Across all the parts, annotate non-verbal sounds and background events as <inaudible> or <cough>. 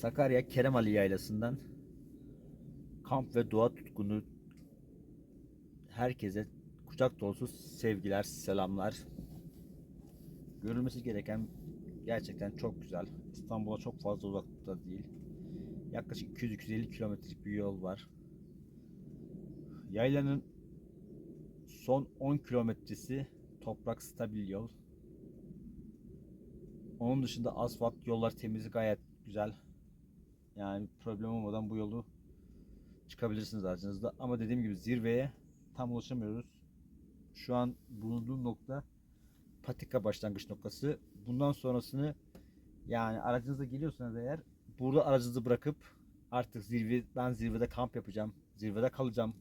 Sakarya Keremali Yaylası'ndan kamp ve doğa tutkunu herkese kucak dolusu sevgiler, selamlar. Görülmesi gereken gerçekten çok güzel. İstanbul'a çok fazla uzakta değil. Yaklaşık 200-250 kilometrelik bir yol var. Yaylanın son 10 kilometresi toprak stabil yol. Onun dışında asfalt yollar temiz gayet güzel. Yani problem olmadan bu yolu çıkabilirsiniz aracınızda. Ama dediğim gibi zirveye tam ulaşamıyoruz. Şu an bulunduğum nokta patika başlangıç noktası. Bundan sonrasını yani aracınızda geliyorsanız eğer burada aracınızı bırakıp artık zirve ben zirvede kamp yapacağım, zirvede kalacağım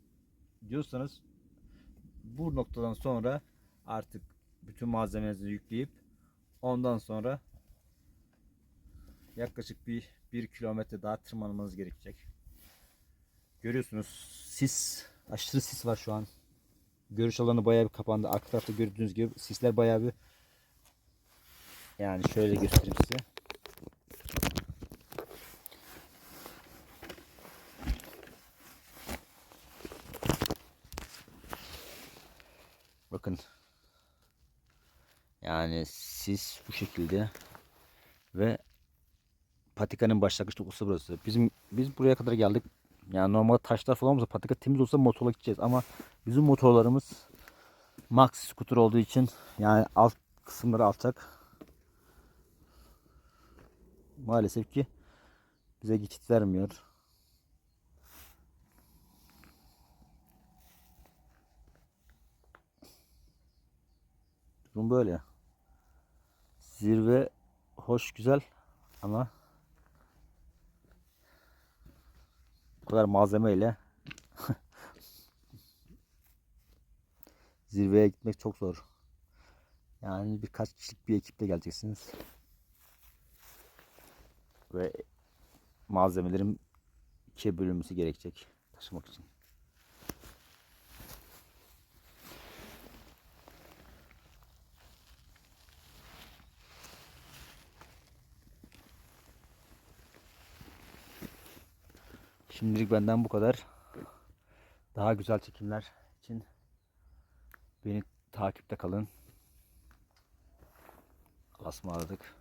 diyorsanız bu noktadan sonra artık bütün malzemenizi yükleyip ondan sonra yaklaşık bir 1 kilometre daha tırmanmanız gerekecek. Görüyorsunuz sis, aşırı sis var şu an. Görüş alanı bayağı bir kapandı. Arka tarafta gördüğünüz gibi sisler bayağı bir yani şöyle göstereyim size. Bakın. Yani sis bu şekilde ve patikanın başlangıç noktası burası. Bizim biz buraya kadar geldik. Yani normal taşlar falan olmasa patika temiz olsa motorla gideceğiz ama bizim motorlarımız max scooter olduğu için yani alt kısımları alçak. Maalesef ki bize geçit vermiyor. Durum böyle. Zirve hoş güzel ama kadar malzemeyle <laughs> zirveye gitmek çok zor. Yani birkaç kişilik bir ekiple geleceksiniz. Ve malzemelerin ikiye bölünmesi gerekecek taşımak için. Şimdilik benden bu kadar. Daha güzel çekimler için beni takipte kalın. Allah'a ısmarladık.